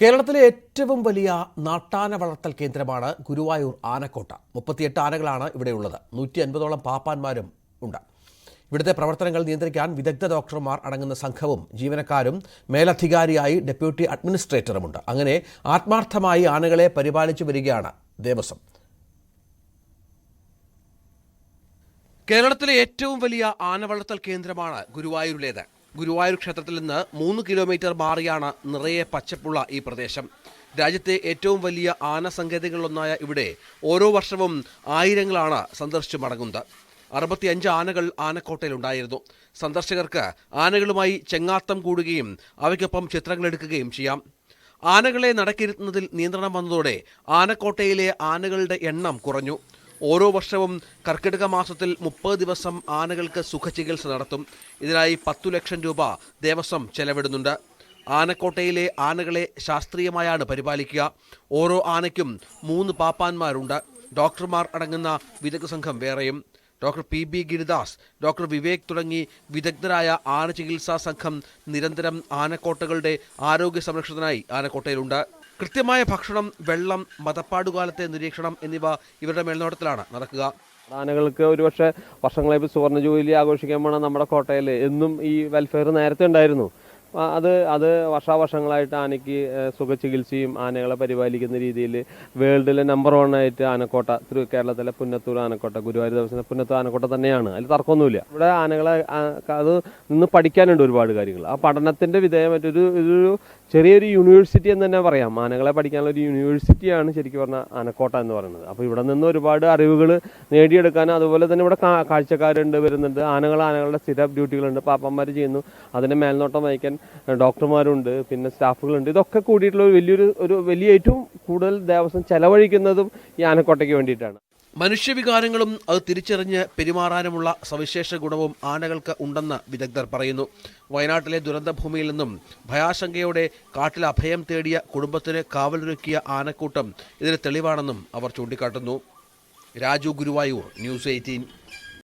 കേരളത്തിലെ ഏറ്റവും വലിയ നാട്ടാന വളർത്തൽ കേന്ദ്രമാണ് ഗുരുവായൂർ ആനക്കോട്ട. മുപ്പത്തിയെട്ട് ആനകളാണ് ഇവിടെയുള്ളത്. നൂറ്റി അൻപതോളം പാപ്പാന്മാരും ഉണ്ട്. ഇവിടുത്തെ പ്രവർത്തനങ്ങൾ നിയന്ത്രിക്കാൻ വിദഗ്ധ ഡോക്ടർമാർ അടങ്ങുന്ന സംഘവും ജീവനക്കാരും മേലധികാരിയായി ഡെപ്യൂട്ടി അഡ്മിനിസ്ട്രേറ്ററുമുണ്ട് അങ്ങനെ ആത്മാർത്ഥമായി ആനകളെ പരിപാലിച്ചു വരികയാണ് ദേവസ്വം. കേരളത്തിലെ ഏറ്റവും വലിയ ആന വളർത്തൽ കേന്ദ്രമാണ് ഗുരുവായൂരിലേത്. ഗുരുവായൂർ ക്ഷേത്രത്തിൽ നിന്ന് മൂന്ന് കിലോമീറ്റർ മാറിയാണ് നിറയെ പച്ചപ്പുള്ള ഈ പ്രദേശം. രാജ്യത്തെ ഏറ്റവും വലിയ ആന സങ്കേതങ്ങളിലൊന്നായ ഇവിടെ ഓരോ വർഷവും ആയിരങ്ങളാണ് സന്ദർശിച്ചു മടങ്ങുന്നത്. അറുപത്തിയഞ്ച് ആനകൾ ആനക്കോട്ടയിലുണ്ടായിരുന്നു സന്ദർശകർക്ക് ആനകളുമായി ചെങ്ങാത്തം കൂടുകയും അവയ്ക്കൊപ്പം ചിത്രങ്ങൾ എടുക്കുകയും ചെയ്യാം. ആനകളെ നടക്കിരുത്തുന്നതിൽ നിയന്ത്രണം വന്നതോടെ ആനക്കോട്ടയിലെ ആനകളുടെ എണ്ണം കുറഞ്ഞു. ഓരോ വർഷവും കർക്കിടക മാസത്തിൽ മുപ്പത് ദിവസം ആനകൾക്ക് സുഖചികിത്സ നടത്തും. ഇതിനായി പത്തു ലക്ഷം രൂപ ദേവസ്വം ചെലവിടുന്നുണ്ട്. ആനക്കോട്ടയിലെ ആനകളെ ശാസ്ത്രീയമായാണ് പരിപാലിക്കുക. ഓരോ ആനയ്ക്കും മൂന്ന് പാപ്പാന്മാരുണ്ട്. ഡോക്ടർമാർ അടങ്ങുന്ന വിദഗ്ധ സംഘം വേറെയും. Doctor P B Giridas doctor Vivek തുടങ്ങി വിദഗ്ധരായ ആന ചികിത്സാ സംഘം നിരന്തരം ആനക്കോട്ടകളുടെ ആരോഗ്യ സംരക്ഷണത്തിനായി ആനക്കോട്ടയിലുണ്ട്. കൃത്യമായ ഭക്ഷണം വെള്ളം മതപ്പാടുകാലത്തെ നിരീക്ഷണം എന്നിവ ഇവരുടെ മേൽനോട്ടത്തിലാണ്. നടക്കുക. ആനകൾക്ക് ഒരുപക്ഷെ വർഷങ്ങളായി സുവർണ ജൂബിലി ആഘോഷിക്കാൻ പോണ നമ്മുടെ കോട്ടയിൽ എന്നും ഈ വെൽഫെയർ നേരത്തെ ഉണ്ടായിരുന്നു. അത് അത് വർഷാവർഷങ്ങളായിട്ട് ആനയ്ക്ക് സുഖചികിത്സയും ആനകളെ പരിപാലിക്കുന്ന രീതിയിൽ വേൾഡിലെ നമ്പർ വൺ ആയിട്ട് ആനക്കോട്ട തിരു കേരളത്തിലെ പുന്നത്തൂർ ആനക്കോട്ട ഗുരുവായൂർ ദിവസം പുന്നത്തൂർ ആനക്കോട്ട തന്നെയാണ്. അതിൽ തർക്കമൊന്നുമില്ല. ഇവിടെ ആനകളെ അത് നിന്ന് പഠിക്കാനുണ്ട് ഒരുപാട് കാര്യങ്ങൾ. ആ പഠനത്തിന്റെ വിധേയമായിട്ട് ഒരു ചെറിയൊരു യൂണിവേഴ്സിറ്റി എന്ന് തന്നെ പറയാം. ആനകളെ പഠിക്കാനുള്ള ഒരു യൂണിവേഴ്സിറ്റിയാണ് ശരിക്കും പറഞ്ഞാൽ ആനക്കോട്ട എന്ന് പറയുന്നത്. അപ്പോൾ ഇവിടെ നിന്ന് ഒരുപാട് അറിവുകൾ നേടിയെടുക്കാൻ അതുപോലെ തന്നെ ഇവിടെ കാഴ്ചക്കാരുണ്ട് വരുന്നുണ്ട്. ആനകൾ ആനകളുടെ സ്ഥിര ഡ്യൂട്ടികളുണ്ട് പാപ്പന്മാർ ചെയ്യുന്നു. അതിന്റെ മേൽനോട്ടം വഹിക്കാൻ ഡോക്ടർമാരുണ്ട് പിന്നെ സ്റ്റാഫുകളുണ്ട്. ഇതൊക്കെ കൂടിയിട്ടുള്ള ഒരു വലിയൊരു ഒരു വലിയ ഏറ്റവും കൂടുതൽ ദേവസ്വം ചെലവഴിക്കുന്നതും ഈ ആനക്കോട്ടയ്ക്ക് വേണ്ടിയിട്ടാണ്. മനുഷ്യവികാരങ്ങളും അത് തിരിച്ചറിഞ്ഞ് പെരുമാറാനുമുള്ള സവിശേഷ ഗുണവും ആനകൾക്ക് ഉണ്ടെന്ന് വിദഗ്ധർ പറയുന്നു. വയനാട്ടിലെ ദുരന്തഭൂമിയിൽ നിന്നും ഭയാശങ്കയോടെ കാട്ടിൽ അഭയം തേടിയ കുടുംബത്തിന് കാവലൊരുക്കിയ ആനക്കൂട്ടം ഇതിന് തെളിവാണെന്നും അവർ ചൂണ്ടിക്കാട്ടുന്നു. Raju Guruvayur news eighteen.